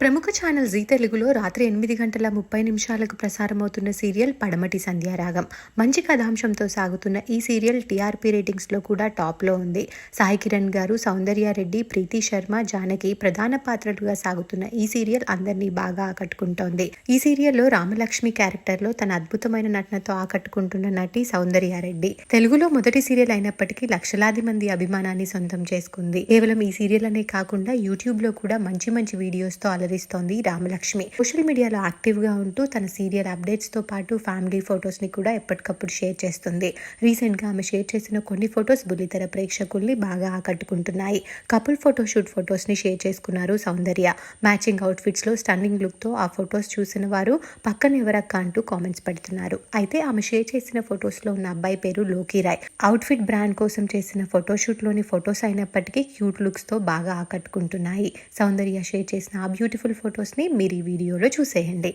ప్రముఖ channel G తెలుగులో రాత్రి ఎనిమిది గంటల ముప్పై నిమిషాలకు ప్రసారమవుతున్న సీరియల్ పడమటి సంధ్యారాగం. మంచి కథాంశంతో సాగుతున్న ఈ సీరియల్ టీఆర్పీ రేటింగ్స్లో కూడా టాప్లో ఉంది. సాయి కిరణ్ గారు సౌందర్యారెడ్డి ప్రీతి శర్మ జానకి ప్రధాన పాత్రలుగా సాగుతున్న ఈ సీరియల్ అందరినీ బాగా ఆకట్టుకుంటోంది. ఈ సీరియల్లో రామలక్ష్మి క్యారెక్టర్లో తన అద్భుతమైన నటనతో ఆకట్టుకుంటున్న నటి సౌందర్యారెడ్డి తెలుగులో మొదటి సీరియల్ అయినప్పటికీ లక్షలాది మంది అభిమానాన్ని సొంతం చేసుకుంది. కేవలం ఈ సీరియల్ అనే కాకుండా యూట్యూబ్లో కూడా మంచి మంచి వీడియోస్ ఆదరిస్తోంది రామలక్ష్మి. సోషల్ మీడియాలో యాక్టివ్గా ఉంటూ తన సీరియల్ అప్డేట్స్తో పాటు ఫ్యామిలీ ఫొటోస్ని కూడా ఎప్పటికప్పుడు షేర్ చేస్తుంది. రీసెంట్గా ఆమె షేర్ చేసిన కొన్ని ఫొటోస్ బుల్లితెర ప్రేక్షకుల్ని బాగా ఆకట్టుకుంటున్నాయి. కపుల్ ఫోటోషూట్ ఫొటోస్ని షేర్ చేసుకున్నారు సౌందర్య. మ్యాచింగ్ అవుట్ఫిట్స్లో స్టన్నింగ్ లుక్తో ఆ ఫొటోస్ చూసిన వారు పక్కన ఎవరక్క అంటూ కామెంట్స్ పెడుతున్నారు. అయితే ఆమె షేర్ చేసిన ఫొటోస్లో ఉన్న అబ్బాయి పేరు లోకి రాయ్. అవుట్ఫిట్ బ్రాండ్ కోసం చేసిన ఫోటోషూట్లోని ఫొటోస్ అయినప్పటికీ క్యూట్ లుక్స్తో బాగా ఆకట్టుకుంటున్నాయి. సౌందర్య షేర్ చేసిన ఆ బ్యూటిఫుల్ ఫొటోస్ని మీరు ఈ వీడియోలో చూసేయండి.